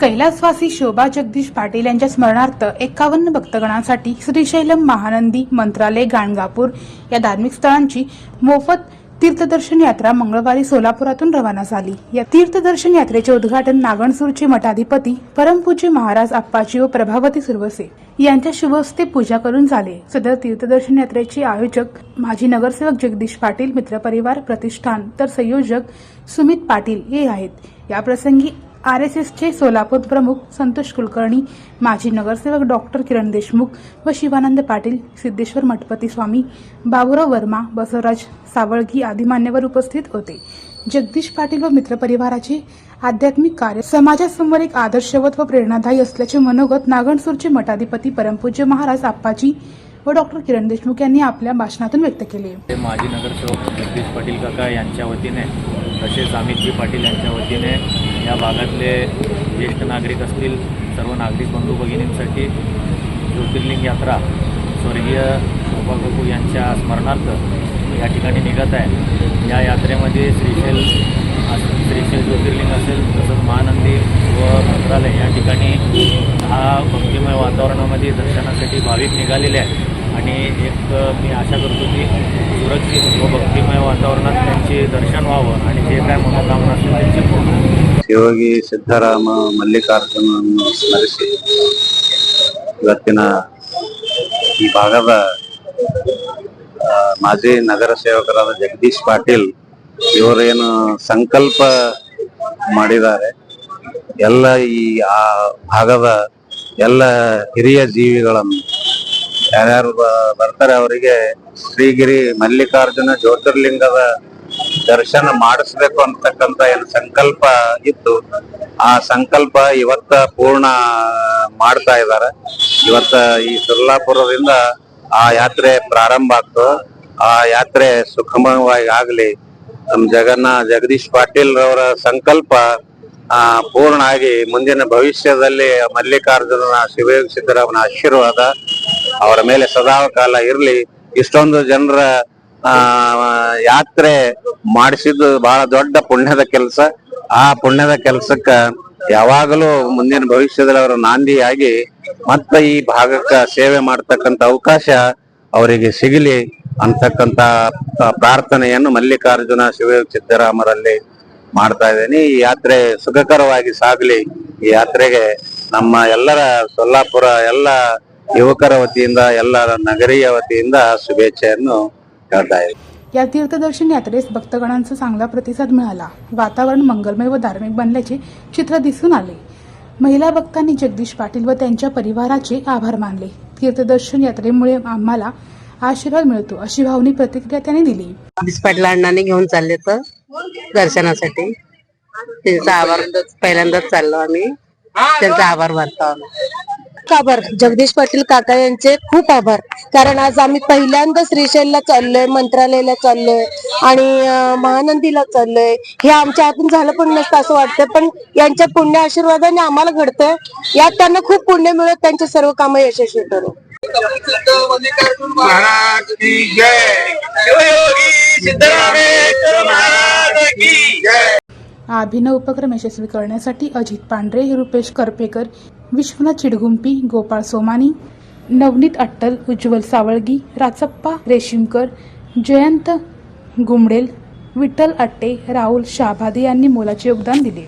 कैलासवासी शोभा जगदीश पाटील यांच्या स्मरणार्थ एकावन्न भक्तगणांसाठी श्रीशैलम महानंदी मंत्रालय गाणगापूर या धार्मिक स्थळांची मोफत तीर्थदर्शन यात्रा मंगळवारी सोलापुरातून रवाना झाली. या तीर्थदर्शन यात्रेचे उद्घाटन नागणसूरचे मठाधिपती परमपूज्य महाराज आप्पाजी व प्रभावती सुरवसे यांच्या शुभहस्ते पूजा करून झाले. सदर तीर्थदर्शन यात्रेचे आयोजक माजी नगरसेवक जगदीश पाटील मित्रपरिवार प्रतिष्ठान तर संयोजक सुमित पाटील हे आहेत. याप्रसंगी आर एस एसचे सोलापूर प्रमुख संतोष कुलकर्णी माजी नगरसेवक डॉक्टर किरण देशमुख व शिवानंद पाटील सिद्धेश्वर मठपती स्वामी बाबुराव वर्मा बसवराज सावळगी आदी मान्यवर उपस्थित होते. जगदीश पाटील व मित्रपरिवाराचे आध्यात्मिक कार्य समाजासमोर एक आदर्शवत व प्रेरणादायी असल्याचे मनोगत नागणसूरचे मठाधिपती परमपूज्य महाराज आप्पाजी व डॉक्टर किरण देशमुख यांनी आपल्या भाषणातून व्यक्त केले. माजी नगरसेवक जगदीश पाटील काका यांच्या वतीने तसेच अमितजी पाटील यांच्या वतीने या भागातले ज्येष्ठ नागरिक असतील सर्व नागरिक बंधू भगिनींसाठी ज्योतिर्लिंग यात्रा स्वर्गीय शोभा कपूर यांच्या स्मरणार्थ या ठिकाणी निघत आहे. या यात्रेमध्ये श्रीशैल अस- श्रीशैल ज्योतिर्लिंग असेल तसंच महानंदी व मंत्रालय या ठिकाणी हा भक्तिमय वातावरणामध्ये दर्शनासाठी भाविक निघालेले आहेत. आणि एक मी आशा करतो की सुरक्षित व भक्तिमय वातावरणात त्यांचे दर्शन व्हावं आणि जे काय मनोकामना असेल त्यांची पूर्ण ಶಿವಗಿ ಸಿದ್ದರಾಮ ಮಲ್ಲಿಕಾರ್ಜುನನ್ನು ಸ್ಮರಿಸಿ ಇವತ್ತಿನ ಈ ಭಾಗದ ಮಾಜಿ ನಗರ ಸೇವಕರಾದ ಜಗದೀಶ್ ಪಾಟೀಲ್ ಇವರೇನು ಸಂಕಲ್ಪ ಮಾಡಿದ್ದಾರೆ. ಎಲ್ಲ ಈ, ಆ ಭಾಗದ ಎಲ್ಲ ಹಿರಿಯ ಜೀವಿಗಳನ್ನು ಯಾರ್ಯಾರು ಬರ್ತಾರೆ ಅವರಿಗೆ ಶ್ರೀಗಿರಿ ಮಲ್ಲಿಕಾರ್ಜುನ ಜ್ಯೋತಿರ್ಲಿಂಗದ ದರ್ಶನ ಮಾಡಿಸ್ಬೇಕು ಅಂತಕ್ಕಂತ ಏನ್ ಸಂಕಲ್ಪ ಇತ್ತು. ಆ ಸಂಕಲ್ಪ ಇವತ್ತ ಪೂರ್ಣ ಮಾಡ್ತಾ ಇದ್ದಾರೆ. ಇವತ್ತ ಈ ಸುರ್ಲಾಪುರದಿಂದ ಆ ಯಾತ್ರೆ ಪ್ರಾರಂಭ ಆಗ್ತದೆ. ಆ ಯಾತ್ರೆ ಸುಖಮಯವಾಗಿ ಆಗ್ಲಿ, ನಮ್ ಜಗನ್ನ ಜಗದೀಶ್ ಪಾಟೀಲ್ ರವರ ಸಂಕಲ್ಪ, ಆ ಪೂರ್ಣ ಆಗಿ ಮುಂದಿನ ಭವಿಷ್ಯದಲ್ಲಿ ಮಲ್ಲಿಕಾರ್ಜುನನ ಶಿವಯೋಗ ಸಿದ್ದರಾಮನ ಆಶೀರ್ವಾದ ಅವರ ಮೇಲೆ ಸದಾ ಕಾಲ ಇರ್ಲಿ. ಇಷ್ಟೊಂದು ಜನರ, ಆ ಯಾತ್ರೆ ಮಾಡಿಸಿದ್ದು ಬಹಳ ದೊಡ್ಡ ಪುಣ್ಯದ ಕೆಲಸ. ಆ ಪುಣ್ಯದ ಕೆಲಸಕ್ಕ ಯಾವಾಗಲೂ ಮುಂದಿನ ಭವಿಷ್ಯದಲ್ಲಿ ಅವರು ನಾಂದಿಯಾಗಿ ಮತ್ತ ಈ ಭಾಗಕ್ಕ ಸೇವೆ ಮಾಡ್ತಕ್ಕಂತ ಅವಕಾಶ ಅವರಿಗೆ ಸಿಗಲಿ ಅಂತಕ್ಕಂತ ಪ್ರಾರ್ಥನೆಯನ್ನು ಮಲ್ಲಿಕಾರ್ಜುನ ಶಿವಯೋಗ ಸಿದ್ದರಾಮರಲ್ಲಿ ಮಾಡ್ತಾ ಇದ್ದೀನಿ. ಈ ಯಾತ್ರೆ ಸುಖಕರವಾಗಿ ಸಾಗಲಿ. ಈ ಯಾತ್ರೆಗೆ ನಮ್ಮ ಎಲ್ಲರ ಸೊಲ್ಲಾಪುರ ಎಲ್ಲ ಯುವಕರ ವತಿಯಿಂದ ಎಲ್ಲರ ನಗರೀಯ ವತಿಯಿಂದ ಶುಭೇಚ್ಛೆಯನ್ನು ಹೇಳ್ತಾ ಇದ್ದೀನಿ. या तीर्थदर्शन यात्रेस भक्तगणांचा चांगला प्रतिसाद मिळाला. वातावरण मंगलमय व धार्मिक बनल्याचे चित्र दिसून आले. महिला भक्तांनी जगदीश पाटील व त्यांच्या परिवाराचे आभार मानले. तीर्थदर्शन यात्रेमुळे आम्हाला आशीर्वाद मिळतो अशी भावनिक प्रतिक्रिया त्यांनी दिली. जगदीश पाटील अण्णाने घेऊन चालले तर दर्शनासाठी. त्यांचा आभार पहिल्यांदाच चाललो आम्ही. त्यांचा आभार मानतो आम्ही. आभार. जगदीश पाटील काका यांचे खूप आभार. कारण आज आम्ही पहिल्यांदा श्रीशैलला चाललोय मंत्रालयाला चाललोय आणि महानंदीला चाललोय. हे आमच्या हातून झालं पण नसतं असं वाटतं पण यांच्या पुण्य आशीर्वादाने आम्हाला घडतंय. यात त्यांना खूप पुण्य मिळत त्यांचे सर्व कामं यशस्वी करू महाराज की जय शिवयोगी सिद्धरामेश्वर महाराज की जय हा अभिनव उपक्रम यशस्वी करण्यासाठी अजित पांढरे रुपेश करपेकर विश्वनाथ चिडगुंपी गोपाळ सोमानी नवनीत अट्टल उज्ज्वल सावळगी राचप्पा रेशीमकर जयंत गुमडेल विठ्ठल अट्टे राहुल शाहभादे यांनी मोलाचे योगदान दिले.